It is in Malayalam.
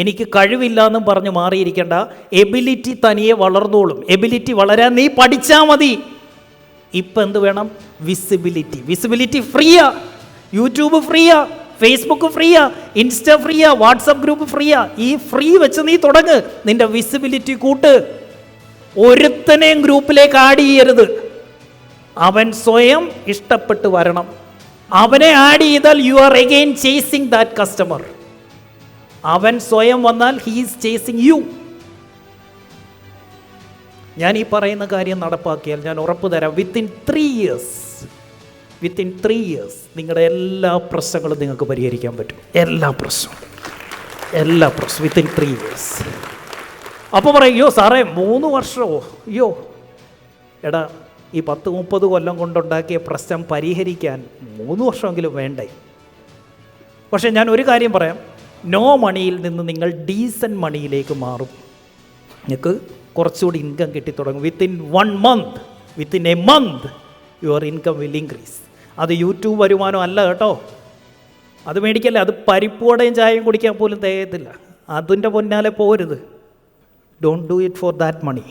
എനിക്ക് കഴിവില്ല എന്നും പറഞ്ഞ് മാറിയിരിക്കേണ്ട എബിലിറ്റി തനിയെ വളർന്നോളും. എബിലിറ്റി വളരാൻ നീ പഠിച്ചാൽ മതി. ഇപ്പം എന്ത് വേണം? വിസിബിലിറ്റി വിസിബിലിറ്റി ഫ്രീയാ യൂട്യൂബ് ഫ്രീയാ ഫേസ്ബുക്ക് ഫ്രീയാ ഇൻസ്റ്റ ഫ്രീയാ വാട്സപ്പ് ഗ്രൂപ്പ് ഫ്രീയാ ഈ ഫ്രീ വെച്ച് നീ തുടങ്ങ്. നിന്റെ വിസിബിലിറ്റി കൂട്ട്. ഒരുത്തനെയും ഗ്രൂപ്പിലേക്ക് ആഡ് ചെയ്യരുത്. അവൻ സ്വയം ഇഷ്ടപ്പെട്ട് വരണം. അവനെ ആഡ് ചെയ്താൽ you are again chasing that customer അവൻ സ്വയം വന്നാൽ ഹീസ് ചേസിങ് യു ഞാൻ ഈ പറയുന്ന കാര്യം നടപ്പാക്കിയാൽ ഞാൻ ഉറപ്പ് തരാം. Within three years within three years നിങ്ങളുടെ എല്ലാ പ്രശ്നങ്ങളും നിങ്ങൾക്ക് പരിഹരിക്കാൻ പറ്റും. എല്ലാ പ്രശ്നവും. എല്ലാ പ്രശ്നം വിത്തിൻ ത്രീ ഇയേഴ്സ് അപ്പോൾ പറയും അയ്യോ സാറേ മൂന്ന് വർഷമോ? അയ്യോ എടാ ഈ പത്ത് മുപ്പത് കൊല്ലം കൊണ്ടുണ്ടാക്കിയ പ്രശ്നം പരിഹരിക്കാൻ മൂന്ന് വർഷമെങ്കിലും വേണ്ടേ? പക്ഷേ ഞാൻ ഒരു കാര്യം പറയാം. നോ മണിയിൽ നിന്ന് നിങ്ങൾ ഡീസൻ മണിയിലേക്ക് മാറും. നിങ്ങൾക്ക് കുറച്ചുകൂടി income കിട്ടിത്തുടങ്ങും within one month within a month your income will increase അത് യൂട്യൂബ് വരുമാനം അല്ല കേട്ടോ. അത് മേടിക്കല്ലേ? അത് പരിപ്പോടെയും ചായയും കുടിക്കാൻ പോലും തികയത്തില്ല. അതിന്റെ പൊന്നാലെ പോരുത്. Don't do it for that money